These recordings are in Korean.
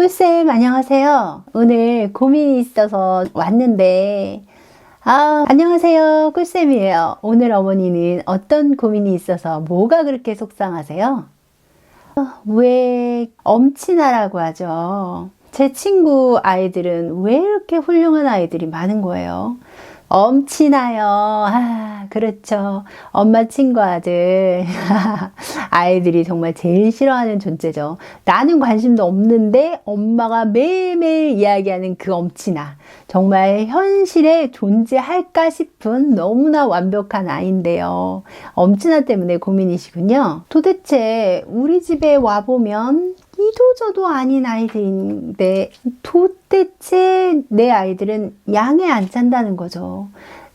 꿀쌤 안녕하세요. 오늘 고민이 있어서 왔는데 아 안녕하세요 꿀쌤이에요. 오늘 어머니는 어떤 고민이 있어서 뭐가 그렇게 속상하세요? 어, 왜 엄친아라고 하죠. 제 친구 아이들은 왜 이렇게 훌륭한 아이들이 많은 거예요? 엄친아요. 아, 그렇죠. 엄마 친구 아들. 아이들이 정말 제일 싫어하는 존재죠. 나는 관심도 없는데 엄마가 매일매일 이야기하는 그 엄친아. 정말 현실에 존재할까 싶은 너무나 완벽한 아이인데요. 엄친아 때문에 고민이시군요. 도대체 우리 집에 와보면 이도저도 아닌 아이들인데 도대체 내 아이들은 양에 안 찬다는 거죠.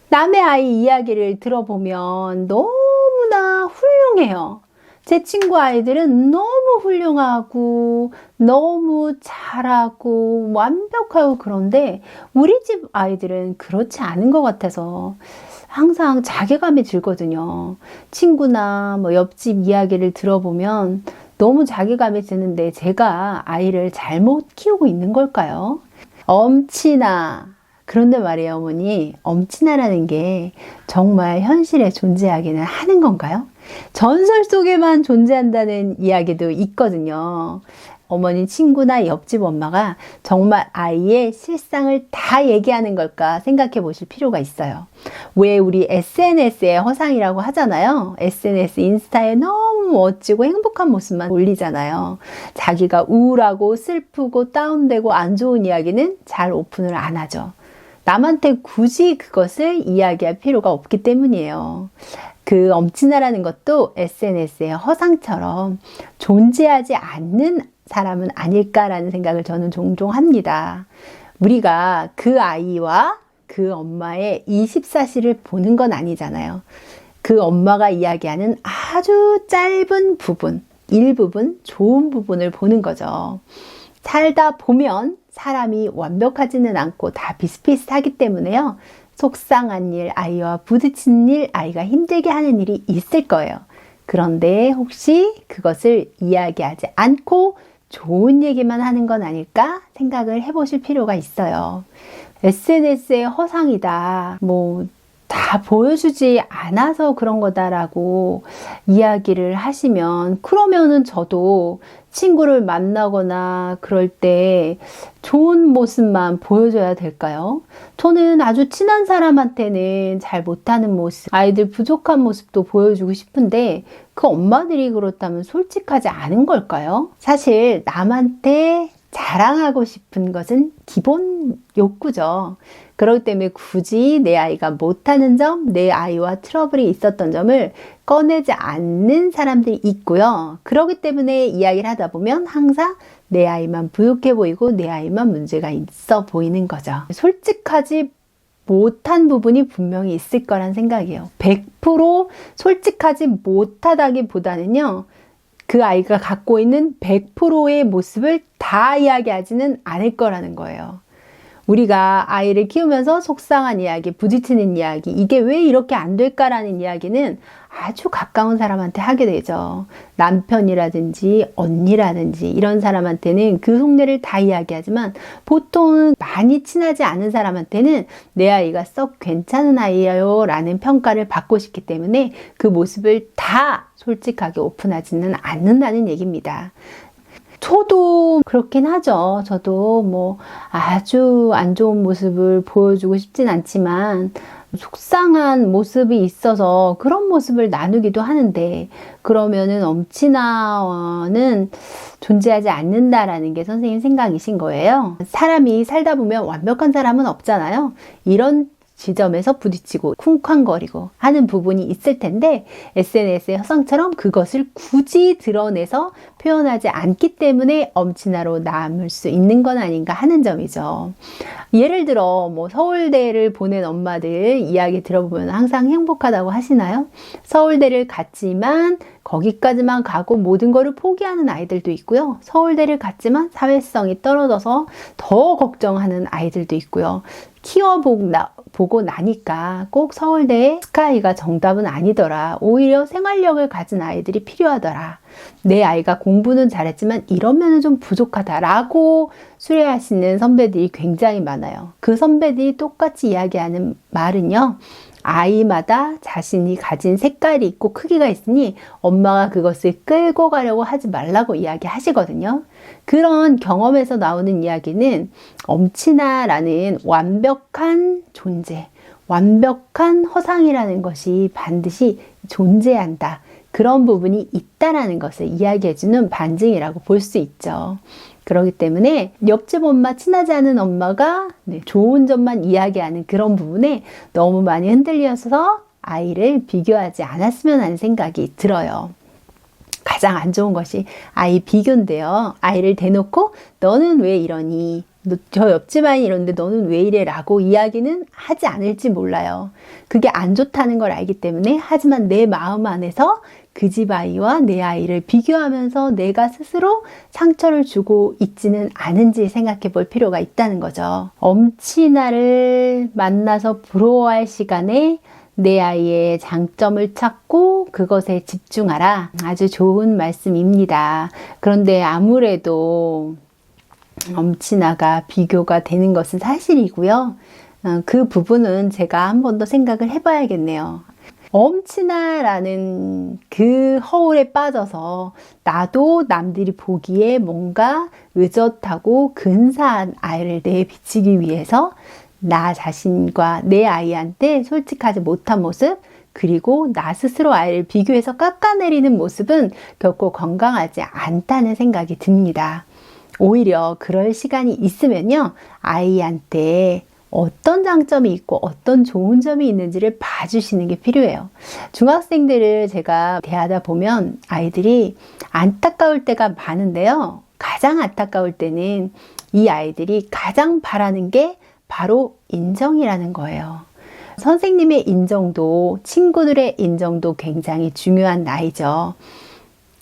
남의 아이 이야기를 들어보면 너무나 훌륭해요. 제 친구 아이들은 너무 훌륭하고 너무 잘하고 완벽하고 그런데 우리 집 아이들은 그렇지 않은 것 같아서 항상 자괴감이 들거든요. 친구나 뭐 옆집 이야기를 들어보면 너무 자괴감이 드는데 제가 아이를 잘못 키우고 있는 걸까요? 엄친아. 그런데 말이에요, 어머니. 엄친아라는 게 정말 현실에 존재하기는 하는 건가요? 전설 속에만 존재한다는 이야기도 있거든요. 어머니 친구나 옆집 엄마가 정말 아이의 실상을 다 얘기하는 걸까 생각해 보실 필요가 있어요. 왜 우리 SNS의 허상이라고 하잖아요. SNS 인스타에 너무 멋지고 행복한 모습만 올리잖아요. 자기가 우울하고 슬프고 다운되고 안 좋은 이야기는 잘 오픈을 안 하죠. 남한테 굳이 그것을 이야기할 필요가 없기 때문이에요. 그 엄친아라는 것도 SNS의 허상처럼 존재하지 않는 사람은 아닐까라는 생각을 저는 종종 합니다. 우리가 그 아이와 그 엄마의 24시를 보는 건 아니잖아요. 그 엄마가 이야기하는 아주 짧은 부분, 일부분, 좋은 부분을 보는 거죠. 살다 보면 사람이 완벽하지는 않고 다 비슷비슷하기 때문에요. 속상한 일, 아이와 부딪힌 일, 아이가 힘들게 하는 일이 있을 거예요. 그런데 혹시 그것을 이야기하지 않고 좋은 얘기만 하는 건 아닐까 생각을 해보실 필요가 있어요. SNS의 허상이다. 뭐, 다 보여주지 않아서 그런 거다라고 이야기를 하시면, 그러면은 저도 친구를 만나거나 그럴 때 좋은 모습만 보여줘야 될까요? 저는 아주 친한 사람한테는 잘 못하는 모습, 아이들 부족한 모습도 보여주고 싶은데 그 엄마들이 그렇다면 솔직하지 않은 걸까요? 사실 남한테 자랑하고 싶은 것은 기본 욕구죠. 그렇기 때문에 굳이 내 아이가 못하는 점, 내 아이와 트러블이 있었던 점을 꺼내지 않는 사람들이 있고요. 그렇기 때문에 이야기를 하다 보면 항상 내 아이만 부족해 보이고 내 아이만 문제가 있어 보이는 거죠. 솔직하지 못한 부분이 분명히 있을 거란 생각이에요. 100% 솔직하지 못하다기보다는요. 그 아이가 갖고 있는 100%의 모습을 다 이야기하지는 않을 거라는 거예요. 우리가 아이를 키우면서 속상한 이야기, 부딪히는 이야기, 이게 왜 이렇게 안 될까라는 이야기는 아주 가까운 사람한테 하게 되죠. 남편이라든지 언니라든지 이런 사람한테는 그 속내를 다 이야기하지만 보통 많이 친하지 않은 사람한테는 내 아이가 썩 괜찮은 아이예요 라는 평가를 받고 싶기 때문에 그 모습을 다 솔직하게 오픈하지는 않는다는 얘기입니다. 저도 그렇긴 하죠. 저도 뭐 아주 안 좋은 모습을 보여주고 싶진 않지만 속상한 모습이 있어서 그런 모습을 나누기도 하는데 그러면은 엄친아는 존재하지 않는다라는 게 선생님 생각이신 거예요. 사람이 살다 보면 완벽한 사람은 없잖아요. 이런 지점에서 부딪히고 쿵쾅거리고 하는 부분이 있을 텐데 SNS의 허상처럼 그것을 굳이 드러내서 표현하지 않기 때문에 엄친아로 남을 수 있는 건 아닌가 하는 점이죠. 예를 들어 뭐 서울대를 보낸 엄마들 이야기 들어보면 항상 행복하다고 하시나요? 서울대를 갔지만 거기까지만 가고 모든 것을 포기하는 아이들도 있고요. 서울대를 갔지만 사회성이 떨어져서 더 걱정하는 아이들도 있고요. 키워보고 나니까 꼭 서울대 스카이가 정답은 아니더라. 오히려 생활력을 가진 아이들이 필요하더라. 내 아이가 공부는 잘했지만 이러면 좀 부족하다라고 수레하시는 선배들이 굉장히 많아요. 그 선배들이 똑같이 이야기하는 말은요. 아이마다 자신이 가진 색깔이 있고 크기가 있으니 엄마가 그것을 끌고 가려고 하지 말라고 이야기하시거든요. 그런 경험에서 나오는 이야기는 엄친아라는 완벽한 존재, 완벽한 허상이라는 것이 반드시 존재한다. 그런 부분이 있다라는 것을 이야기해주는 반증이라고 볼 수 있죠. 그렇기 때문에 옆집 엄마, 친하지 않은 엄마가 네, 좋은 점만 이야기하는 그런 부분에 너무 많이 흔들려서 아이를 비교하지 않았으면 하는 생각이 들어요. 가장 안 좋은 것이 아이 비교인데요. 아이를 대놓고 너는 왜 이러니? 저 옆집 아이 이런데 너는 왜 이래? 라고 이야기는 하지 않을지 몰라요. 그게 안 좋다는 걸 알기 때문에 하지만 내 마음 안에서 그 집 아이와 내 아이를 비교하면서 내가 스스로 상처를 주고 있지는 않은지 생각해 볼 필요가 있다는 거죠. 엄친아를 만나서 부러워할 시간에 내 아이의 장점을 찾고 그것에 집중하라. 아주 좋은 말씀입니다. 그런데 아무래도 엄친아가 비교가 되는 것은 사실이고요. 어, 그 부분은 제가 한 번 더 생각을 해봐야겠네요. 엄친아라는 그 허울에 빠져서 나도 남들이 보기에 뭔가 의젓하고 근사한 아이를 내비치기 위해서 나 자신과 내 아이한테 솔직하지 못한 모습, 그리고 나 스스로 아이를 비교해서 깎아내리는 모습은 결코 건강하지 않다는 생각이 듭니다. 오히려 그럴 시간이 있으면요, 아이한테 어떤 장점이 있고 어떤 좋은 점이 있는지를 봐주시는 게 필요해요. 중학생들을 제가 대하다 보면 아이들이 안타까울 때가 많은데요. 가장 안타까울 때는 이 아이들이 가장 바라는 게 바로 인정이라는 거예요. 선생님의 인정도, 친구들의 인정도 굉장히 중요한 나이죠.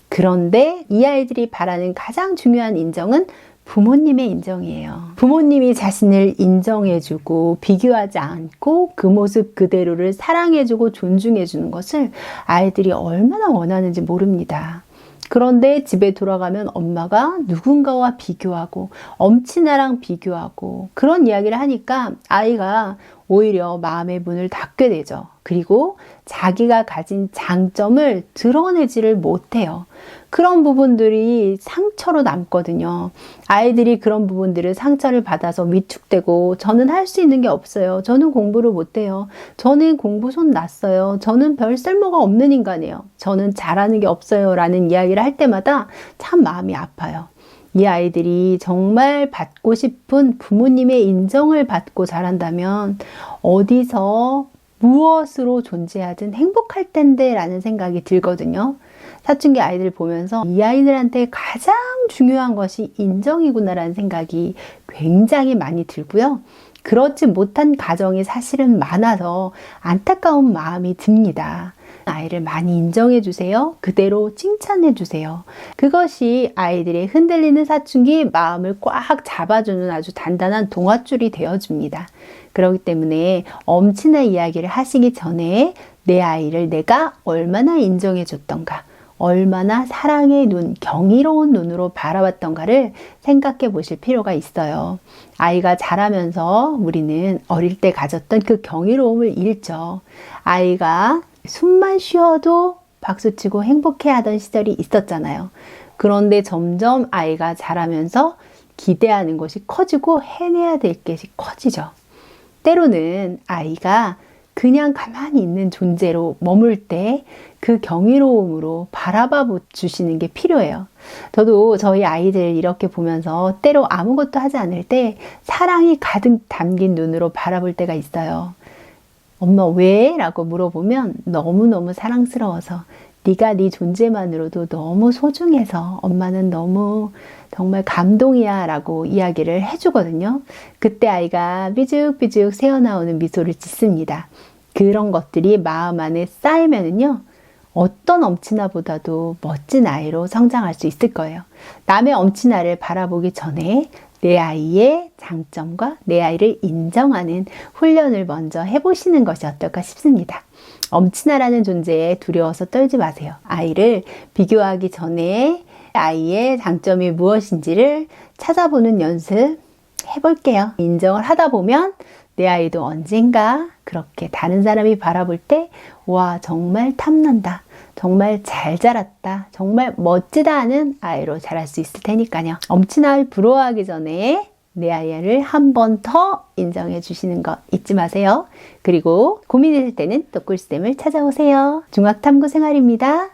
그런데 이 아이들이 바라는 가장 중요한 인정은 부모님의 인정이에요. 부모님이 자신을 인정해주고 비교하지 않고 그 모습 그대로를 사랑해주고 존중해주는 것을 아이들이 얼마나 원하는지 모릅니다. 그런데 집에 돌아가면 엄마가 누군가와 비교하고 엄친아랑 비교하고 그런 이야기를 하니까 아이가 오히려 마음의 문을 닫게 되죠. 그리고 자기가 가진 장점을 드러내지를 못해요. 그런 부분들이 상처로 남거든요. 아이들이 그런 부분들을 상처를 받아서 위축되고 저는 할 수 있는 게 없어요. 저는 공부를 못해요. 저는 공부 손 났어요. 저는 별 쓸모가 없는 인간이에요. 저는 잘하는 게 없어요. 라는 이야기를 할 때마다 참 마음이 아파요. 이 아이들이 정말 받고 싶은 부모님의 인정을 받고 자란다면 어디서 무엇으로 존재하든 행복할 텐데 라는 생각이 들거든요. 사춘기 아이들 보면서 이 아이들한테 가장 중요한 것이 인정이구나라는 생각이 굉장히 많이 들고요. 그렇지 못한 가정이 사실은 많아서 안타까운 마음이 듭니다. 아이를 많이 인정해 주세요. 그대로 칭찬해 주세요. 그것이 아이들의 흔들리는 사춘기 마음을 꽉 잡아주는 아주 단단한 동화줄이 되어줍니다. 그렇기 때문에 엄친아 이야기를 하시기 전에 내 아이를 내가 얼마나 인정해 줬던가, 얼마나 사랑의 눈, 경이로운 눈으로 바라봤던가를 생각해 보실 필요가 있어요. 아이가 자라면서 우리는 어릴 때 가졌던 그 경이로움을 잃죠. 아이가 숨만 쉬어도 박수치고 행복해 하던 시절이 있었잖아요. 그런데 점점 아이가 자라면서 기대하는 것이 커지고 해내야 될 것이 커지죠. 때로는 아이가 그냥 가만히 있는 존재로 머물 때 그 경이로움으로 바라봐 주시는 게 필요해요. 저도 저희 아이들 이렇게 보면서 때로 아무것도 하지 않을 때 사랑이 가득 담긴 눈으로 바라볼 때가 있어요. 엄마 왜? 라고 물어보면 너무너무 사랑스러워서 네가 네 존재만으로도 너무 소중해서 엄마는 너무 정말 감동이야 라고 이야기를 해주거든요. 그때 아이가 삐죽삐죽 새어나오는 미소를 짓습니다. 그런 것들이 마음 안에 쌓이면은요, 어떤 엄친아보다도 멋진 아이로 성장할 수 있을 거예요. 남의 엄친아를 바라보기 전에 내 아이의 장점과 내 아이를 인정하는 훈련을 먼저 해보시는 것이 어떨까 싶습니다. 엄친아라는 존재에 두려워서 떨지 마세요. 아이를 비교하기 전에 아이의 장점이 무엇인지를 찾아보는 연습 해볼게요. 인정을 하다 보면 내 아이도 언젠가 그렇게 다른 사람이 바라볼 때, 와, 정말 탐난다. 정말 잘 자랐다. 정말 멋지다 하는 아이로 자랄 수 있을 테니까요. 엄친아를 부러워하기 전에 내 아이를 한 번 더 인정해 주시는 거 잊지 마세요. 그리고 고민이 될 때는 또 꿀쌤을 찾아오세요. 중학탐구 생활입니다.